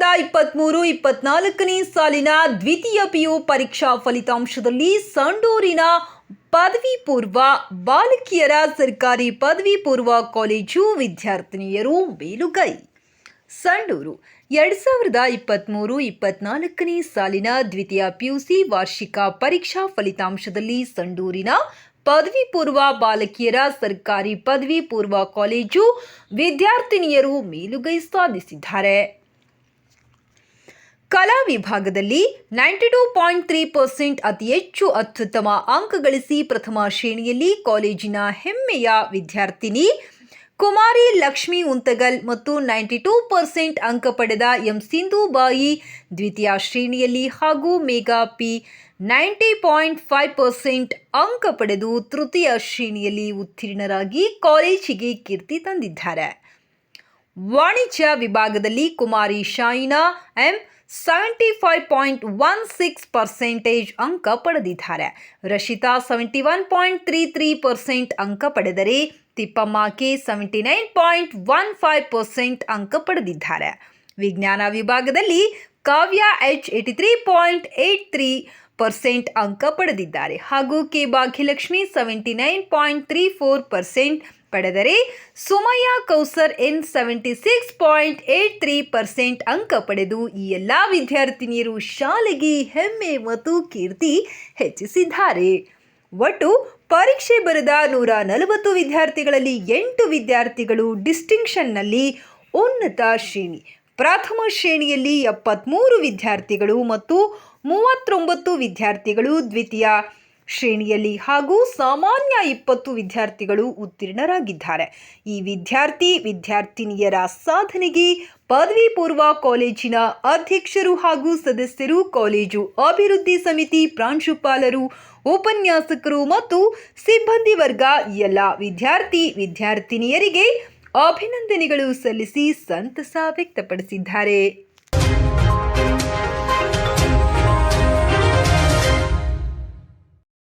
ಇಪ್ಪತ್ತ್ಮೂರು ಇಪ್ಪತ್ನಾಲ್ಕನೇ ಸಾಲಿನ ದ್ವಿತೀಯ ಪಿಯು ಪರೀಕ್ಷಾ ಫಲಿತಾಂಶದಲ್ಲಿ ಸಂಡೂರಿನ ಪದವಿ ಪೂರ್ವ ಬಾಲಕಿಯರ ಸರ್ಕಾರಿ ಪದವಿ ಪೂರ್ವ ಕಾಲೇಜು ವಿದ್ಯಾರ್ಥಿನಿಯರು ಮೇಲುಗೈ. ಸಂಡೂರು ಎರಡು ಸಾವಿರದ ಇಪ್ಪತ್ತ್ಮೂರು ಇಪ್ಪತ್ನಾಲ್ಕನೇ ಸಾಲಿನ ದ್ವಿತೀಯ ಪಿಯುಸಿ ವಾರ್ಷಿಕ ಪರೀಕ್ಷಾ ಫಲಿತಾಂಶದಲ್ಲಿ ಸಂಡೂರಿನ ಪದವಿ ಪೂರ್ವ ಬಾಲಕಿಯರ ಸರ್ಕಾರಿ ಪದವಿ ಪೂರ್ವ ಕಾಲೇಜು ವಿದ್ಯಾರ್ಥಿನಿಯರು ಮೇಲುಗೈ ಸಾಧಿಸಿದ್ದಾರೆ. ಕಲಾ ವಿಭಾಗದಲ್ಲಿ ninety two point three percent ಅತಿ ಹೆಚ್ಚು ಅತ್ಯುತ್ತಮ ಅಂಕ ಗಳಿಸಿ ಪ್ರಥಮ ಶ್ರೇಣಿಯಲ್ಲಿ ಕಾಲೇಜಿನ ಹೆಮ್ಮೆಯ ವಿದ್ಯಾರ್ಥಿನಿ ಕುಮಾರಿ ಲಕ್ಷ್ಮಿ ಉಂತಗಲ್ ಮತ್ತು ನೈಂಟಿ ಟೂ ಪರ್ಸೆಂಟ್ ಅಂಕ ಪಡೆದ ಎಂ ಸಿಂಧುಬಾಯಿ ದ್ವಿತೀಯ ಶ್ರೇಣಿಯಲ್ಲಿ ಹಾಗೂ Megha P ninety point five percent ಅಂಕ ಪಡೆದು ತೃತೀಯ ಶ್ರೇಣಿಯಲ್ಲಿ ಉತ್ತೀರ್ಣರಾಗಿ ಕಾಲೇಜಿಗೆ ಕೀರ್ತಿ ತಂದಿದ್ದಾರೆ. ವಾಣಿಜ್ಯ ವಿಭಾಗದಲ್ಲಿ Kumari Shaina, M seventy five point one six percentage ಅಂಕ ಪಡೆದಿದ್ದಾರೆ. Rashita seventy one point three three percent ಅಂಕ ಪಡೆದರೆ Thippamma K seventy nine point one five percent ಅಂಕ ಪಡೆದಿದ್ದಾರೆ. ವಿಜ್ಞಾನ ವಿಭಾಗದಲ್ಲಿ Kavya H eighty three point eight three percent ಅಂಕ ಪಡೆದಿದ್ದಾರೆ. ಹಾಗೂ K Bhagyalakshmi seventy nine point three four percent ಪಡೆದರೆ Sumaya Kausar N seventy six point eight three percent ಅಂಕ ಪಡೆದು ಈ ಎಲ್ಲ ವಿದ್ಯಾರ್ಥಿನಿಯರು ಶಾಲೆಗೆ ಹೆಮ್ಮೆ ಮತ್ತು ಕೀರ್ತಿ ಹೆಚ್ಚಿಸಿದ್ದಾರೆ. ಒಟ್ಟು ಪರೀಕ್ಷೆ ಬರೆದ ನೂರ ನಲವತ್ತು ವಿದ್ಯಾರ್ಥಿಗಳಲ್ಲಿ ಎಂಟು ವಿದ್ಯಾರ್ಥಿಗಳು ಡಿಸ್ಟಿಂಕ್ಷನ್ನಲ್ಲಿ ಉನ್ನತ ಶ್ರೇಣಿ, ಪ್ರಥಮ ಶ್ರೇಣಿಯಲ್ಲಿ ಎಪ್ಪತ್ತ್ಮೂರು ವಿದ್ಯಾರ್ಥಿಗಳು ಮತ್ತು ಮೂವತ್ತೊಂಬತ್ತು ವಿದ್ಯಾರ್ಥಿಗಳು ದ್ವಿತೀಯ ಶ್ರೇಣಿಯಲ್ಲಿ ಹಾಗೂ ಸಾಮಾನ್ಯ ಇಪ್ಪತ್ತು ವಿದ್ಯಾರ್ಥಿಗಳು ಉತ್ತೀರ್ಣರಾಗಿದ್ದಾರೆ. ಈ ವಿದ್ಯಾರ್ಥಿ, ವಿದ್ಯಾರ್ಥಿನಿಯರ ಸಾಧನೆಗೆ ಪದವಿ ಪೂರ್ವ ಕಾಲೇಜಿನ ಅಧ್ಯಕ್ಷರು ಹಾಗೂ ಸದಸ್ಯರು, ಕಾಲೇಜು ಅಭಿವೃದ್ಧಿ ಸಮಿತಿ ಪ್ರಾಂಶುಪಾಲರು, ಉಪನ್ಯಾಸಕರು ಮತ್ತು ಸಿಬ್ಬಂದಿ ವರ್ಗ ಎಲ್ಲ ವಿದ್ಯಾರ್ಥಿ, ವಿದ್ಯಾರ್ಥಿನಿಯರಿಗೆ ಅಭಿನಂದನೆಗಳು ಸಲ್ಲಿಸಿ ಸಂತಸ ವ್ಯಕ್ತಪಡಿಸಿದ್ದಾರೆ.